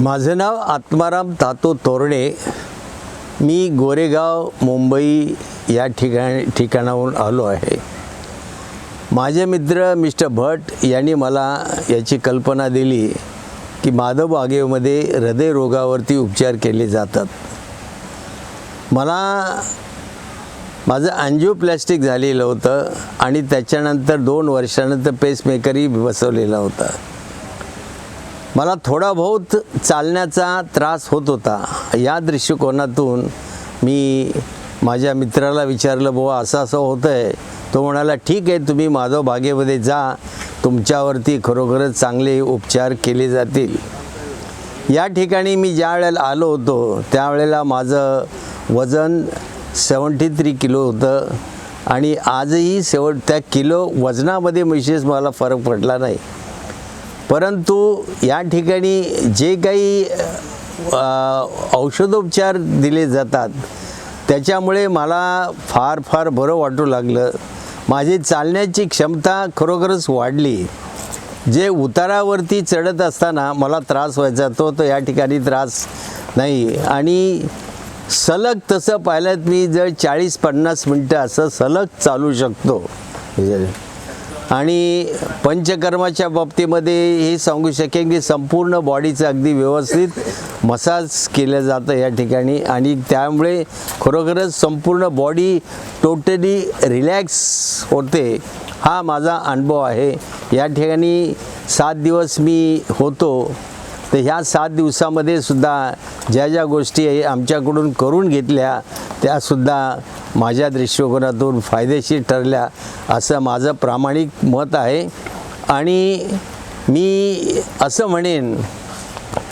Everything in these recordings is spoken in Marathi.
माझं नाव आत्माराम तातो तोरणे. मी गोरेगाव मुंबई या ठिकाणी ठिकाणाहून आलो आहे. माझे मित्र मिस्टर भट यांनी मला याची कल्पना दिली की माधव बागेमध्ये हृदयरोगावरती उपचार केले जातात. मला माझं अँजिओप्लॅस्टिक झालेलं होतं आणि त्याच्यानंतर दोन वर्षानंतर पेसमेकरही बसवलेला होता. मला थोडा बहुत चालण्याचा त्रास होत होता. या दृष्टिकोनातून मी माझ्या मित्राला विचारलं बुवा असं असं होतं आहे तो म्हणाला ठीक आहे तुम्ही माधव बागेमध्ये जा. तुमच्यावरती खरोखरच चांगले उपचार केले जातील. या ठिकाणी मी ज्या वेळेला आलो होतो त्यावेळेला माझं वजन सेवन्टी थ्री किलो होतं आणि आजही सेव त्या किलो वजनामध्ये विशेष मला फरक पडला नाही. परंतु या ठिकाणी जे काही औषधोपचार दिले जातात त्याच्यामुळे मला फार फार बरं वाटू लागलं. माझी चालण्याची क्षमता खरोखरच वाढली. जे उतारावरती चढत असताना मला त्रास व्हायचा तो तर या ठिकाणी त्रास नाही. आणि सलग तसं पाहिलं मी जर चाळीस पन्नास मिनटं असं सलग चालू शकतो. म्हणजे आणि पंचकर्माच्या बाबतीमध्ये हे सांगू शकेन की संपूर्ण बॉडीचं अगदी व्यवस्थित मसाज केलं जातं या ठिकाणी. आणि त्यामुळे खरोखरच संपूर्ण बॉडी टोटली रिलॅक्स होते हा माझा अनुभव आहे. या ठिकाणी सात दिवस मी होतो. तर ह्या सात दिवसामध्ये सुद्धा ज्या ज्या गोष्टी आमच्याकडून करून घेतल्या त्यासुद्धा माझ्या दृष्टिकोनातून फायदेशीर ठरल्या असं माझं प्रामाणिक मत आहे. आणि मी असं म्हणेन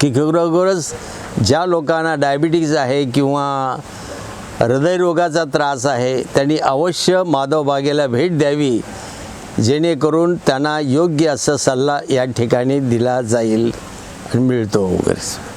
की खरोखरच ज्या लोकांना डायबिटीज आहे किंवा हृदयरोगाचा त्रास आहे त्यांनी अवश्य माधव बागेला भेट द्यावी जेणेकरून त्यांना योग्य असा सल्ला या ठिकाणी दिला जाईल आणि मिळतो वगैरे.